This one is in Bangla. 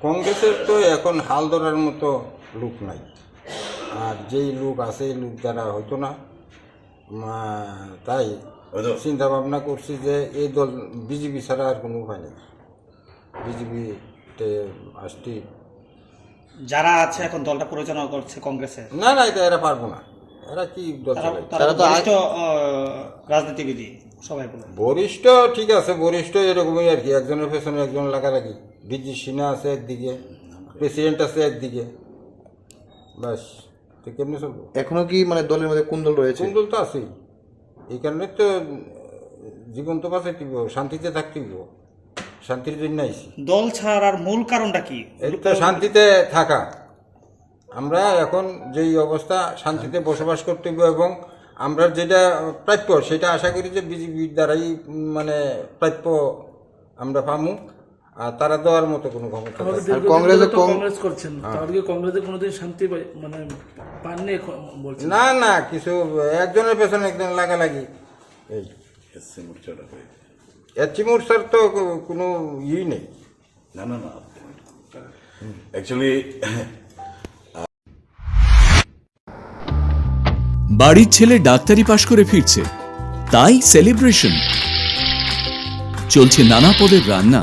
কংগ্রেসের তো এখন হাল ধরার মতো লোক নাই। আর যেই লোক আছে এই লোক দ্বারা হতো না তাই চিন্তা ভাবনা করছি যে এই দল বিজেপি ছাড়া আর কোনো উপায় নেই। বিজেপিতে আসছি যারা আছে এখন দলটা পরিচালনা করছে কংগ্রেসে না না এটা এরা পারব না। এরা কি দল তারা তো বরিষ্ঠ আহ, সবাই বলে। বরিষ্ঠ ঠিক আছে বরিষ্ঠ এরকমই আর কি একজনের পেছনে একজন লাগালাগি। ডিজি সিনহা আছে একদিকে প্রেসিডেন্ট আছে একদিকে। বাস তো কেমনি চলবো? এখনও কি মানে দলের মধ্যে কোন দল রয়েছে? কুন্দল তো আছেই। এই কারণে তো জীবন তো বাঁচাই দিব শান্তিতে থাকতে দিব। শান্তির জন্য আইছি। দল ছাড়ার মূল কারণটা কি? তো শান্তিতে থাকা। আমরা এখন যেই অবস্থা শান্তিতে বসবাস করতে এবং আমরা যেটা প্রাপ্য সেটা আশা করি যে বিজেপির দ্বারাই মানে প্রাপ্য আমরা পামু। আর তারা দেওয়ার মতো কোনো ক্ষমতা কংগ্রেসে কংগ্রেস করছেন তাহলে কি কংগ্রেসে কোনোদিন শান্তি মানে পাননি বলছেন। না না কিছু একজনের পেছনে একজন লাগালাগি। এই এসছে মোর্চাটা হয়ে এচিমুরসার তো কোনো ইই নেই। না না না অ্যাকচুয়ালি বাড়ির ছেলে ডাক্তারি পাশ করে ফিরছে। তাই সেলিব্রেশন চলছে নানা পদের রান্না।